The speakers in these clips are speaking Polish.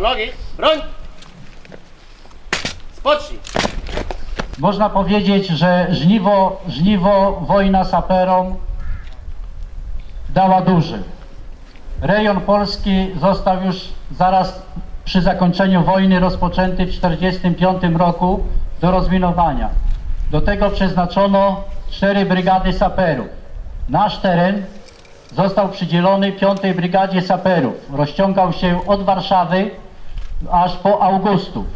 nogi, broń! Spocznij! Można powiedzieć, że żniwo, żniwo wojna saperom dała duży. Rejon Polski został już zaraz przy zakończeniu wojny rozpoczęty w 1945 roku do rozminowania. Do tego przeznaczono cztery brygady saperów. Nasz teren został przydzielony 5 Brygadzie Saperów. Rozciągał się od Warszawy aż po Augustów.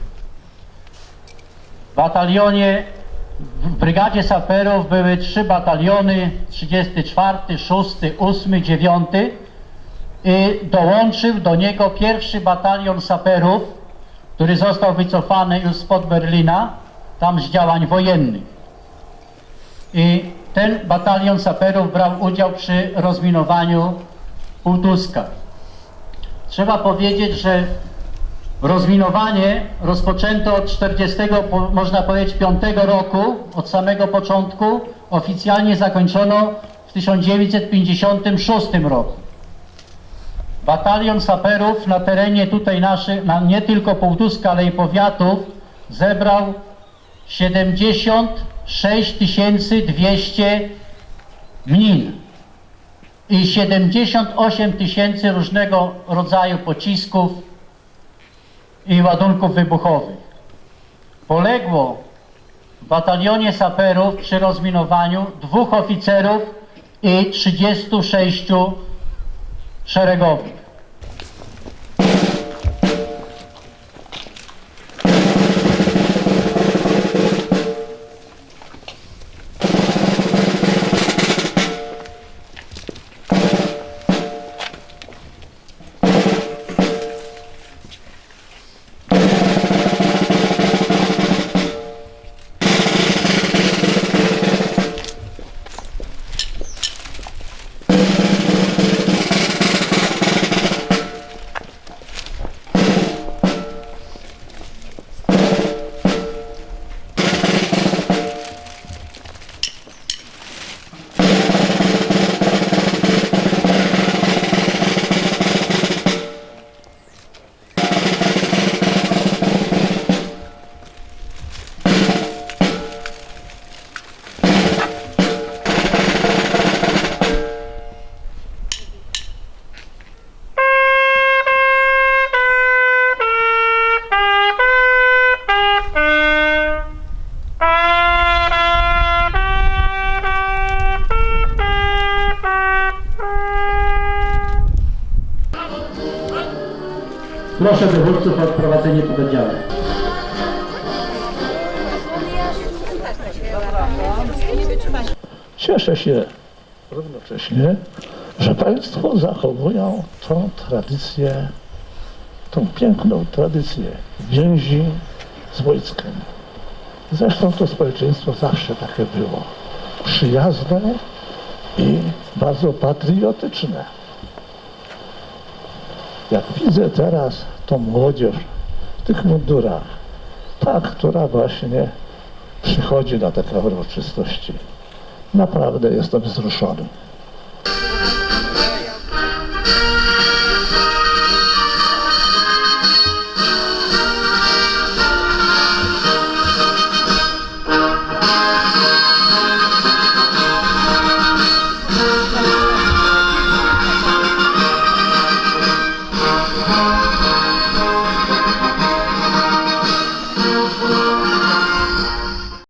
W batalionie, w brygadzie saperów były trzy bataliony, 34, 6, 8, 9 i dołączył do niego pierwszy batalion saperów, który został wycofany już spod Berlina, tam z działań wojennych. I ten batalion saperów brał udział przy rozminowaniu Półtuska. Trzeba powiedzieć, że Rozminowanie rozpoczęto od 40, po- można powiedzieć 5 roku, od samego początku, oficjalnie zakończono w 1956 roku. Batalion saperów na terenie tutaj naszych, na nie tylko Półtuska, ale i powiatów zebrał 76 200 min i 78 tysięcy różnego rodzaju pocisków, i ładunków wybuchowych. Poległo w batalionie saperów przy rozminowaniu dwóch oficerów i 36 szeregowych. Proszę dowódców o odprowadzenie pododdziału. Cieszę się równocześnie, że Państwo zachowują tą tradycję, tą piękną tradycję więzi z wojskiem. Zresztą to społeczeństwo zawsze takie było. Przyjazne i bardzo patriotyczne. Jak widzę teraz tą młodzież w tych mundurach, ta, która właśnie przychodzi na takie uroczystości, naprawdę jestem wzruszony.